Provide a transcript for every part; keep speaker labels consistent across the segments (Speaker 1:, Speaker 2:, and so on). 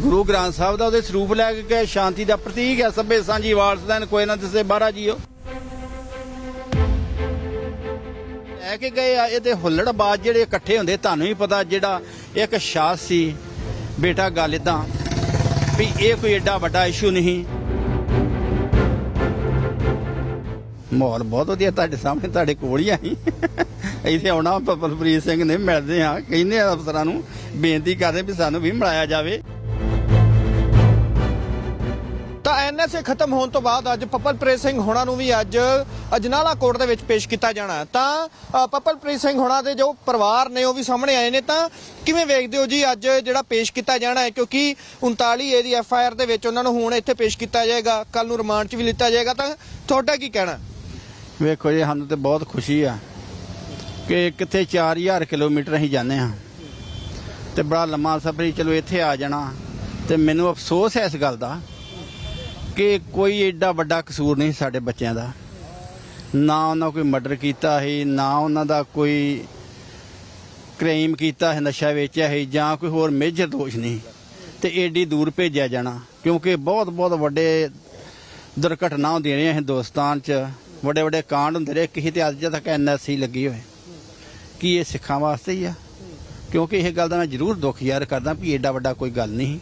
Speaker 1: ਗੁਰੂ ਗ੍ਰੰਥ ਸਾਹਿਬ ਦਾ ਉਹਦੇ ਸਰੂਪ ਲੈ ਕੇ ਗਏ, ਸ਼ਾਂਤੀ ਦਾ ਪ੍ਰਤੀਕ ਹੈ, ਸਭੇ ਸਾਂਝੀ ਵਾਰਸਦਾਨ ਕੋਈ ਨਾ ਦਿਸੇ ਬਾਹਰਾ ਜੀਓ। ਲੈ ਕੇ ਗਏ ਆ, ਇਹਦੇ ਹੁੱਲੜਬਾਜ਼ ਜਿਹੜੇ ਇਕੱਠੇ ਹੁੰਦੇ, ਤੁਹਾਨੂੰ ਹੀ ਪਤਾ ਜਿਹੜਾ ਇੱਕ ਸ਼ਾਸ ਸੀ। ਬੇਟਾ, ਗੱਲ ਇਦਾਂ ਵੀ ਇਹ ਕੋਈ ਏਡਾ ਵੱਡਾ ਇਸ਼ੂ ਨਹੀਂ। ਮਾਹੌਲ ਬਹੁਤ ਵਧੀਆ ਤੁਹਾਡੇ ਸਾਹਮਣੇ, ਤੁਹਾਡੇ ਕੋਲ ਹੀ ਆਈ ਇੱਥੇ ਆਉਣਾ ਪਪਲਪ੍ਰੀਤ ਸਿੰਘ ਨੇ ਮਿਲਦੇ ਆ ਕਹਿੰਦੇ ਆ ਅਫਸਰਾਂ ਨੂੰ ਬੇਨਤੀ ਕਰਦੇ ਵੀ ਸਾਨੂੰ ਵੀ ਮਿਲਾਇਆ ਜਾਵੇ।
Speaker 2: ਐਨਐਸਏ ਖਤਮ ਹੋਣ ਤੋਂ ਬਾਅਦ ਅੱਜ ਪਪਲਪ੍ਰੀਤ ਸਿੰਘ ਹੋਣਾ ਨੂੰ ਵੀ ਅੱਜ ਅਜਨਾਲਾ ਕੋਰਟ ਦੇ ਵਿੱਚ ਪੇਸ਼ ਕੀਤਾ ਜਾਣਾ ਤਾਂ ਪਪਲਪ੍ਰੀਤ ਸਿੰਘ ਹੋਣਾ ਦੇ ਜੋ ਪਰਿਵਾਰ ਨੇ ਉਹ ਵੀ ਸਾਹਮਣੇ ਆਏ ਨੇ, ਤਾਂ ਕਿਵੇਂ ਵੇਖਦੇ ਹੋ ਜੀ ਅੱਜ ਜਿਹੜਾ ਪੇਸ਼ ਕੀਤਾ ਜਾਣਾ ਹੈ? ਕਿਉਂਕਿ 39 ਏ ਦੀ ਐਫ ਦੇ ਵਿੱਚ ਉਹਨਾਂ ਨੂੰ ਹੁਣ ਇੱਥੇ ਪੇਸ਼ ਕੀਤਾ ਜਾਏਗਾ ਕੱਲ ਨੂੰ ਰਿਮਾਂਡ 'ਚ ਵੀ ਲਿੱਤਾ ਜਾਏਗਾ, ਤਾਂ ਤੁਹਾਡਾ ਕੀ ਕਹਿਣਾ
Speaker 1: ਵੇਖੋ ਜੀ, ਸਾਨੂੰ ਤੇ ਬਹੁਤ ਖੁਸ਼ੀ ਆ ਕਿ ਕਿੱਥੇ 4000 ਕਿਲੋਮੀਟਰ ਅਸੀਂ ਜਾਂਦੇ ਆ ਤੇ ਬੜਾ ਲੰਮਾ ਸਫ਼ਰ ਚਲੋ ਇੱਥੇ ਆ ਜਾਣਾ ਤੇ ਮੈਨੂੰ ਅਫਸੋਸ ਹੈ ਇਸ ਗੱਲ ਦਾ ਕਿ ਕੋਈ ਐਡਾ ਵੱਡਾ ਕਸੂਰ ਨਹੀਂ ਸਾਡੇ ਬੱਚਿਆਂ ਦਾ। ਨਾ ਉਹਨਾਂ ਕੋਈ ਮਰਡਰ ਕੀਤਾ ਹੈ ਨਾ ਉਹਨਾਂ ਦਾ ਕੋਈ ਕ੍ਰਾਈਮ ਕੀਤਾ ਹੈ ਨਸ਼ਾ ਵੇਚਿਆ ਹੈ ਜਾਂ ਕੋਈ ਹੋਰ ਮੇਜਰ ਦੋਸ਼ ਨਹੀਂ। ਤੇ ਐਡੀ ਦੂਰ ਭੇਜਿਆ ਜਾਣਾ, ਕਿਉਂਕਿ ਬਹੁਤ ਬਹੁਤ ਵੱਡੇ ਦੁਰਘਟਨਾ ਹੁੰਦੀਆਂ ਰਹੀਆਂ ਹਿੰਦੁਸਤਾਨ 'ਚ। ਵੱਡੇ ਵੱਡੇ ਕਾਂਡ ਹੁੰਦੇ ਰਹੇ, ਕਿਸੇ ਤੇ ਅੱਜ ਤੱਕ ਐਨਐਸਸੀ ਲੱਗੀ ਹੋਏ ਕੀ ਇਹ ਸਿੱਖਾਂ ਵਾਸਤੇ ਹੀ ਆ? ਕਿਉਂਕਿ ਇਹ ਗੱਲ ਦਾ ਮੈਂ ਜ਼ਰੂਰ ਦੁੱਖ ਯਾਰ ਕਰਦਾ ਵੀ ਐਡਾ ਵੱਡਾ ਕੋਈ ਗੱਲ ਨਹੀਂ।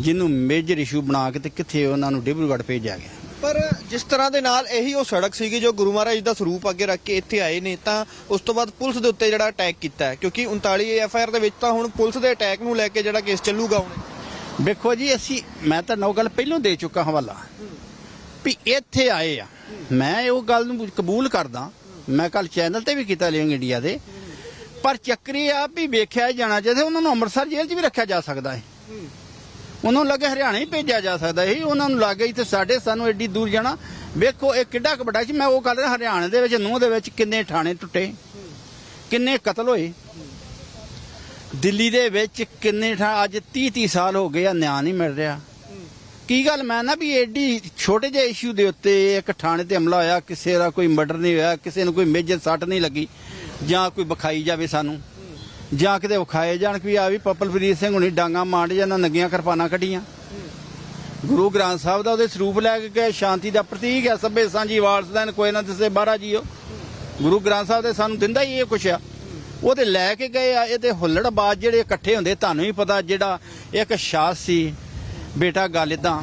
Speaker 1: ਜਿਹਨੂੰ ਮੇਜਰ ਇਸ਼ੂ ਬਣਾ ਕੇ ਤੇ ਕਿੱਥੇ ਉਹਨਾਂ ਨੂੰ ਡਿਬਰੂਗੜ੍ਹ ਭੇਜਿਆ ਗਿਆ।
Speaker 2: ਪਰ ਜਿਸ ਤਰ੍ਹਾਂ ਦੇ ਨਾਲ ਇਹੀ ਉਹ ਸੜਕ ਸੀਗੀ ਜੋ ਗੁਰੂ ਮਹਾਰਾਜ ਦਾ ਸਰੂਪ ਅੱਗੇ ਰੱਖ ਕੇ ਇੱਥੇ ਆਏ ਨੇ ਤਾਂ ਉਸ ਤੋਂ ਬਾਅਦ ਪੁਲਿਸ ਦੇ ਉੱਤੇ ਜਿਹੜਾ ਅਟੈਕ ਕੀਤਾ ਹੈ ਕਿਉਂਕਿ 39 ਐਫ ਆਈ ਆਰ ਦੇ ਵਿੱਚ ਤਾਂ ਹੁਣ ਪੁਲਿਸ ਦੇ ਅਟੈਕ ਨੂੰ ਲੈ ਕੇ ਜਿਹੜਾ ਕੇਸ ਚੱਲੂਗਾ ਹੁਣ।
Speaker 1: ਵੇਖੋ ਜੀ ਅਸੀਂ ਮੈਂ ਤਾਂ ਨੌ ਗੱਲ ਪਹਿਲਾਂ ਦੇ ਚੁੱਕਾ ਹਵਾਲਾ। ਵੀ ਇੱਥੇ ਆਏ ਆ। ਮੈਂ ਉਹ ਗੱਲ ਨੂੰ ਕਬੂਲ ਕਰਦਾ। ਮੈਂ ਕੱਲ ਚੈਨਲ ਤੇ ਵੀ ਕੀਤਾ ਲਿਵਿੰਗ ਇੰਡੀਆ ਦੇ। ਪਰ ਚੱਕਰੀ ਆ ਵੀ ਵੇਖਿਆ ਜਾਣਾ ਚਾਹੀਦਾ ਉਹਨਾਂ ਨੂੰ ਅੰਮ੍ਰਿਤਸਰ ਜੇਲ੍ਹ 'ਚ ਵੀ ਰੱਖਿਆ ਜਾ ਸਕਦਾ ਹੈ। ਉਹਨਾਂ ਲੱਗੇ ਹਰਿਆਣਾ ਹੀ ਭੇਜਿਆ ਜਾ ਸਕਦਾ ਸੀ। ਉਹਨਾਂ ਨੂੰ ਲੱਗੇ ਤੇ ਸਾਡੇ ਸਾਨੂੰ ਐਡੀ ਦੂਰ ਜਾਣਾ। ਵੇਖੋ ਇਹ ਕਿੱਡਾ ਵੱਡਾ ਸੀ। ਮੈਂ ਉਹ ਗੱਲ ਰਿਹਾ, ਹਰਿਆਣੇ ਦੇ ਵਿੱਚ ਨੂੰਹ ਦੇ ਵਿੱਚ ਕਿੰਨੇ ਥਾਣੇ ਟੁੱਟੇ ਕਿੰਨੇ ਕਤਲ ਹੋਏ। ਦਿੱਲੀ ਦੇ ਵਿੱਚ ਕਿੰਨੇ ਥਾਂ ਅੱਜ 30 30 ਸਾਲ ਹੋ ਗਏ ਆ ਨਿਆਂ ਨਹੀਂ ਮਿਲ ਰਿਹਾ। ਕੀ ਗੱਲ? ਮੈਂ ਨਾ ਵੀ ਐਡੀ ਛੋਟੇ ਜਿਹੇ ਇਸ਼ੂ ਦੇ ਉੱਤੇ ਇੱਕ ਥਾਣੇ ਤੇ ਹਮਲਾ ਹੋਇਆ। ਕਿਸੇ ਦਾ ਕੋਈ ਮਰਡਰ ਨਹੀਂ ਹੋਇਆ ਕਿਸੇ ਨੂੰ ਕੋਈ ਮੇਜਰ ਸੱਟ ਨਹੀਂ ਲੱਗੀ ਜਾਂ ਕੋਈ ਵਿਖਾਈ ਜਾਵੇ ਸਾਨੂੰ। ਜਾਂ ਕਿਤੇ ਵਿਖਾਏ ਜਾਣ ਕਿ ਆ ਵੀ ਪਪਲਪ੍ਰੀਤ ਸਿੰਘ ਹੁਣੀ ਡਾਂਗਾ ਮਾਂਡ ਜਾਂ ਨੰਗੀਆਂ ਕਿਰਪਾਨਾਂ ਕੱਢੀਆਂ। ਗੁਰੂ ਗ੍ਰੰਥ ਸਾਹਿਬ ਦਾ ਉਹਦੇ ਸਰੂਪ ਲੈ ਕੇ ਗਏ, ਸ਼ਾਂਤੀ ਦਾ ਪ੍ਰਤੀਕ ਹੈ, ਸਭੇ ਸਾਂਝੀ ਵਾਰਸਦਾਨ ਕੋਈ ਨਾ ਦਿਸੇ ਬਾਹਰਾ ਜੀਓ। ਗੁਰੂ ਗ੍ਰੰਥ ਸਾਹਿਬ ਦੇ ਸਾਨੂੰ ਦਿੰਦਾ ਹੀ ਇਹ ਕੁਛ ਆ। ਉਹਦੇ ਲੈ ਕੇ ਗਏ ਆ, ਇਹਦੇ ਹੁੱਲੜਬਾਜ਼ ਜਿਹੜੇ ਇਕੱਠੇ ਹੁੰਦੇ, ਤੁਹਾਨੂੰ ਹੀ ਪਤਾ ਜਿਹੜਾ ਇੱਕ ਸ਼ਾਸ ਸੀ। ਬੇਟਾ ਗੱਲ ਇਦਾਂ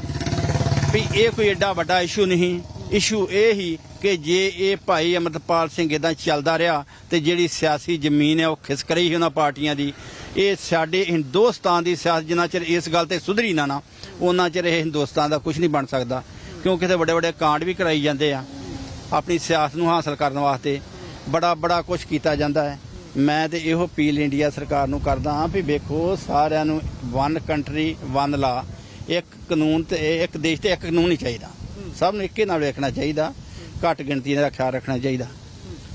Speaker 1: ਵੀ ਇਹ ਕੋਈ ਐਡਾ ਵੱਡਾ ਇਸ਼ੂ ਨਹੀਂ ਇਸ਼ੂ ਇਹ ਹੀ ਕਿ ਜੇ ਇਹ ਭਾਈ ਅਮਰਤਪਾਲ ਸਿੰਘ ਇਦਾਂ ਚੱਲਦਾ ਰਿਹਾ ਤੇ ਜਿਹੜੀ ਸਿਆਸੀ ਜ਼ਮੀਨ ਹੈ ਉਹ ਖਿਸਕ ਰਹੀ ਹੈ ਉਹਨਾਂ ਪਾਰਟੀਆਂ ਦੀ, ਇਹ ਸਾਡੇ ਹਿੰਦੁਸਤਾਨ ਦੀ ਸਿਆਸਤ ਜਿੰਨਾ ਚਿਰ ਇਸ ਗੱਲ ਤੇ ਸੁਧਰੀ ਨਾ ਨਾ, ਉਹਨਾਂ ਚਿਰ ਇਹ ਹਿੰਦੁਸਤਾਨ ਦਾ ਕੁਝ ਨਹੀਂ ਬਣ ਸਕਦਾ। ਕਿਉਂਕਿ ਤੇ ਵੱਡੇ ਵੱਡੇ ਕਾਂਡ ਵੀ ਕਰਾਈ ਜਾਂਦੇ ਆ, ਆਪਣੀ ਸਿਆਸਤ ਨੂੰ ਹਾਸਲ ਕਰਨ ਵਾਸਤੇ ਬੜਾ ਬੜਾ ਕੁਝ ਕੀਤਾ ਜਾਂਦਾ ਹੈ। ਮੈਂ ਤੇ ਇਹੋ ਅਪੀਲ ਇੰਡੀਆ ਸਰਕਾਰ ਨੂੰ ਕਰਦਾ ਹਾਂ ਵੀ ਵੇਖੋ ਸਾਰਿਆਂ ਨੂੰ ਵਨ ਕੰਟਰੀ ਵਨ ਲਾ ਇੱਕ ਕਾਨੂੰਨ ਤੇ, ਇੱਕ ਦੇਸ਼ ਤੇ ਇੱਕ ਕਾਨੂੰਨ ਹੀ ਚਾਹੀਦਾ। ਸਭ ਨੂੰ ਇੱਕੇ ਨਾਲ ਵੇਖਣਾ ਚਾਹੀਦਾ। ਘੱਟ ਗਿਣਤੀ ਦਾ ਖਿਆਲ ਰੱਖਣਾ ਚਾਹੀਦਾ।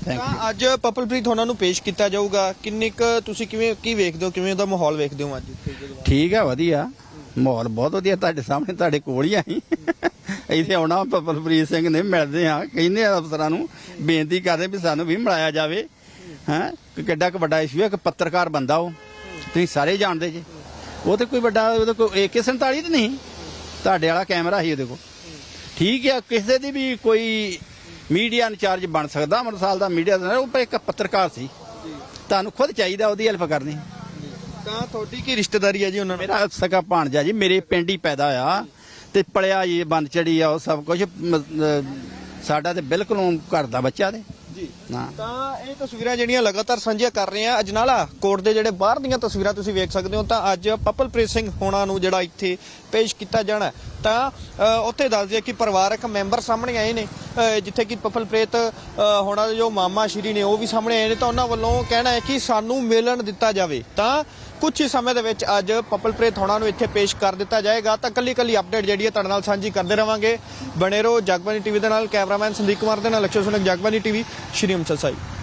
Speaker 1: ਥੈਂਕ ਯੂ
Speaker 2: ਤਾਂ ਅੱਜ ਪਪਲਪ੍ਰੀਤ ਹੋਣਾ ਨੂੰ ਪੇਸ਼ ਕੀਤਾ ਜਾਊਗਾ। ਕਿੰਨੀ ਕੁ ਤੁਸੀਂ ਕਿਵੇਂ ਕੀ ਵੇਖਦੇ ਹੋ? ਕਿਵੇਂ ਉਹਦਾ ਮਾਹੌਲ ਵੇਖਦੇ ਹੋ ਅੱਜ ਇੱਥੇ? ਜਦੋਂ
Speaker 1: ਠੀਕ ਹੈ ਵਧੀਆ। ਮਾਹੌਲ ਬਹੁਤ ਵਧੀਆ ਤੁਹਾਡੇ ਸਾਹਮਣੇ ਤੁਹਾਡੇ ਕੋਲ ਹੀ ਆਈ ਇੱਥੇ ਆਉਣਾ ਪਪਲਪ੍ਰੀਤ ਸਿੰਘ ਨੇ ਮਿਲਦੇ ਆ ਕਹਿੰਦੇ ਆ ਅਫਸਰਾਂ ਨੂੰ ਬੇਨਤੀ ਕਰਦੇ ਵੀ ਸਾਨੂੰ ਵੀ ਮਿਲਾਇਆ ਜਾਵੇ। ਹੈ? ਕਿ ਕਿੱਡਾ ਕੁ ਵੱਡਾ ਇਸ਼ੂ ਹੈ ਕਿ ਪੱਤਰਕਾਰ ਬੰਦਾ ਉਹ। ਤੁਸੀਂ ਸਾਰੇ ਜਾਣਦੇ ਜੀ। ਉਹ ਤੇ ਕੋਈ ਵੱਡਾ ਉਹਦੇ ਕੋਈ AK47 ਤੇ ਨਹੀਂ। ਤੁਹਾਡੇ ਵਾਲਾ ਕੈਮਰਾ ਸੀ ਉਹਦੇ ਕੋਲ। ਠੀਕ ਹੈ ਕਿਸੇ ਦੀ ਵੀ ਕੋਈ ਮੀਡੀਆ ਇੰਚਾਰਜ ਬਣ ਸਕਦਾ ਅਮਰਸਾਲ ਦਾ ਮੀਡੀਆ ਦਾ ਉਹ ਇੱਕ ਪੱਤਰਕਾਰ ਸੀ। ਤੁਹਾਨੂੰ ਖੁਦ ਚਾਹੀਦਾ ਉਹਦੀ ਹੈਲਪ ਕਰਨੀ।
Speaker 2: ਤਾਂ ਤੁਹਾਡੀ ਕੀ ਰਿਸ਼ਤੇਦਾਰੀ ਹੈ ਜੀ ਉਹਨਾਂ ਨਾਲ?
Speaker 1: ਮੇਰਾ ਸਕਾ ਭਾਣਜਾ ਜੀ ਮੇਰੇ ਪਿੰਡ ਹੀ ਪੈਦਾ ਆ ਤੇ ਪਲਿਆ ਜੀ ਬੰਦ ਚੜੀ ਆ ਉਹ ਸਭ ਕੁਝ ਸਾਡਾ ਤੇ ਬਿਲਕੁਲ ਘਰ ਦਾ ਬੱਚਾ ਦੇ
Speaker 2: ਜੀ।
Speaker 1: ਹਾਂ।
Speaker 2: ਤਾਂ ਇਹ ਤਸਵੀਰਾਂ ਜਿਹੜੀਆਂ ਲਗਾਤਾਰ ਸਾਂਝੀਆਂ ਕਰ ਰਹੇ ਆ ਅਜਨਾਲਾ ਕੋਰਟ ਦੇ ਜਿਹੜੇ ਬਾਹਰ ਦੀਆਂ ਤਸਵੀਰਾਂ ਤੁਸੀਂ ਵੇਖ ਸਕਦੇ ਹੋ ਤਾਂ ਅੱਜ ਪਪਲਪ੍ਰੀਤ ਸਿੰਘ ਹੋਣਾ ਨੂੰ ਜਿਹੜਾ ਇੱਥੇ ਪੇਸ਼ ਕੀਤਾ ਜਾਣਾ। ਤਾਂ ਉੱਥੇ ਦੱਸ ਦਈਏ ਕਿ ਪਰਿਵਾਰਕ ਮੈਂਬਰ ਸਾਹਮਣੇ ਆਏ ਨੇ ਜਿੱਥੇ ਕਿ ਪਪਲਪ੍ਰੀਤ ਅ, ਹੋਣਾ ਜੋ ਮਾਮਾ ਸ਼੍ਰੀ ਨੇ ਉਹ ਵੀ ਸਾਹਮਣੇ ਆਏ ਨੇ ਤਾਂ ਉਹਨਾਂ ਵੱਲੋਂ ਕਹਿਣਾ ਹੈ ਕਿ ਸਾਨੂੰ ਮਿਲਣ ਦਿੱਤਾ ਜਾਵੇ। ਤਾਂ ਕੁਝ ਹੀ ਸਮੇਂ ਦੇ ਵਿੱਚ ਅੱਜ ਪਪਲਪ੍ਰੀਤ ਹੋਣਾ ਨੂੰ ਇੱਥੇ ਪੇਸ਼ ਕਰ ਦਿੱਤਾ ਜਾਏਗਾ। ਤਾਂ ਕੱਲੀ ਕੱਲੀ ਅਪਡੇਟ ਜਿਹੜੀ ਹੈ ਤੁਹਾਡੇ ਨਾਲ ਸਾਂਝੀ ਕਰਦੇ ਰਵਾਂਗੇ। ਬਣੇ ਰਹੋ ਜਗਬਾਨੀ ਟੀਵੀ ਦੇ ਨਾਲ ਕੈਮਰਾਮੈਨ ਸੰਦੀਪ ਕੁਮਾਰ ਦੇ ਨਾਲ ਅਕਸ਼ਰ ਸੁਨਕ ਜਗਬਾਨੀ ਟੀਵੀ ਸ਼੍ਰੀ ਅੰਮ੍ਰਿਤਸਰ ਸਾਹਿਬ।